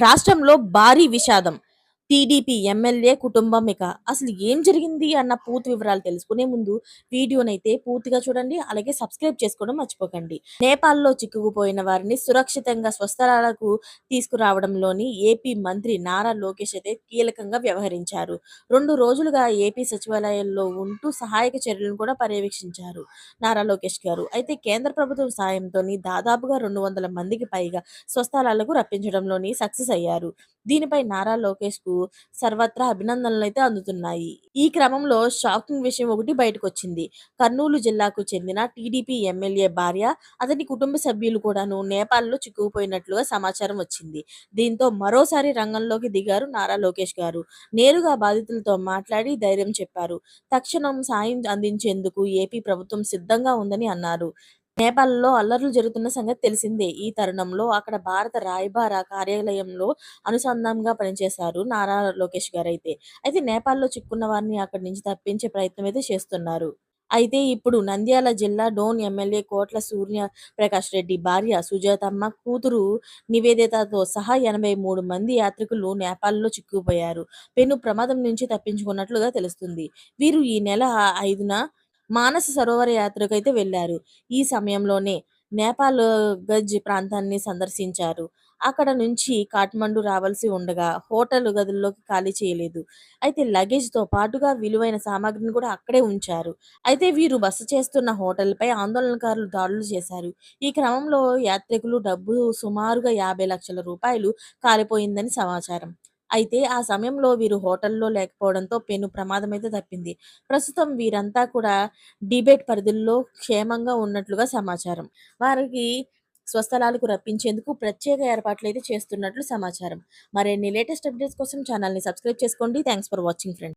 రాష్ట్రంలో భారీ విషాదం. టీడీపీ ఎమ్మెల్యే కుటుంబం ఇక. అసలు ఏం జరిగింది అన్న పూర్తి వివరాలు తెలుసుకునే ముందు వీడియోనైతే పూర్తిగా చూడండి. అలాగే సబ్స్క్రైబ్ చేసుకోవడం మర్చిపోకండి. నేపాల్లో చిక్కుకుపోయిన వారిని సురక్షితంగా స్వస్థలాలకు తీసుకురావడంలోని ఏపీ మంత్రి నారా లోకేష్ అయితే కీలకంగా వ్యవహరించారు. రెండు రోజులుగా ఏపీ సచివాలయంలో ఉంటూ సహాయక చర్యలను కూడా పర్యవేక్షించారు నారా లోకేష్ గారు. అయితే కేంద్ర ప్రభుత్వం సాయంతో దాదాపుగా రెండు వందల మందికి పైగా స్వస్థలాలకు రప్పించడంలోని సక్సెస్ అయ్యారు. దీనిపై నారా లోకేష్కు సర్వత్రా అభినందనలు అయితే అందుతున్నాయి. ఈ క్రమంలో షాకింగ్ విషయం ఒకటి బయటకు వచ్చింది కర్నూలు జిల్లాకు చెందిన టీడీపీ ఎమ్మెల్యే భార్య అతని కుటుంబ సభ్యులు కూడాను నేపాల్లో చిక్కుకుపోయినట్లుగా సమాచారం వచ్చింది. దీంతో మరోసారి రంగంలోకి దిగారు నారా లోకేష్ గారు. నేరుగా బాధితులతో మాట్లాడి ధైర్యం చెప్పారు. తక్షణం సాయం అందించేందుకు ఏపీ ప్రభుత్వం సిద్ధంగా ఉందని అన్నారు. నేపాల్లో అల్లర్లు జరుగుతున్న సంగతి తెలిసిందే. ఈ తరుణంలో అక్కడ భారత రాయబార కార్యాలయంలో అనుసంధానంగా పనిచేశారు నారా లోకేష్ గారు అయితే అయితే నేపాల్లో చిక్కున్న వారిని అక్కడి నుంచి తప్పించే ప్రయత్నం అయితే చేస్తున్నారు. అయితే ఇప్పుడు నంద్యాల జిల్లా డోన్ ఎమ్మెల్యే కోట్ల సూర్య ప్రకాష్ రెడ్డి భార్య సుజాతమ్మ కూతురు నివేదితతో సహా ఎనభై మూడు మంది యాత్రికులు నేపాల్లో చిక్కుపోయారు పెను ప్రమాదం నుంచి తప్పించుకున్నట్లుగా తెలుస్తుంది. వీరు ఈ నెల ఐదున మానస సరోవర యాత్రకైతే వెళ్ళారు ఈ సమయంలోనే నేపాల్ గంజ్ ప్రాంతాన్ని సందర్శించారు. అక్కడ నుంచి కాఠ్మండు రావాల్సి ఉండగా హోటల్ గదుల్లోకి ఖాళీ చేయలేదు. అయితే లగేజ్తో పాటుగా విలువైన సామాగ్రిని కూడా అక్కడే ఉంచారు. అయితే వీరు బస చేస్తున్న హోటల్పై ఆందోళనకారులు దాడులు చేశారు. ఈ క్రమంలో యాత్రికులు డబ్బు సుమారుగా యాభై లక్షల రూపాయలు కాలిపోయిందని సమాచారం. అయితే ఆ సమయంలో వీరు హోటల్లో లేకపోవడంతో పెను ప్రమాదం అయితే తప్పింది. ప్రస్తుతం వీరంతా కూడా డిబేట్ పరిధుల్లో క్షేమంగా ఉన్నట్లుగా సమాచారం. వారికి స్వస్థలాలకు రప్పించేందుకు ప్రత్యేక ఏర్పాట్లు అయితే చేస్తున్నట్లు సమాచారం. మరిన్ని లేటెస్ట్ అప్డేట్స్ కోసం ఛానల్ని సబ్స్క్రైబ్ చేసుకోండి. Thanks for watching friend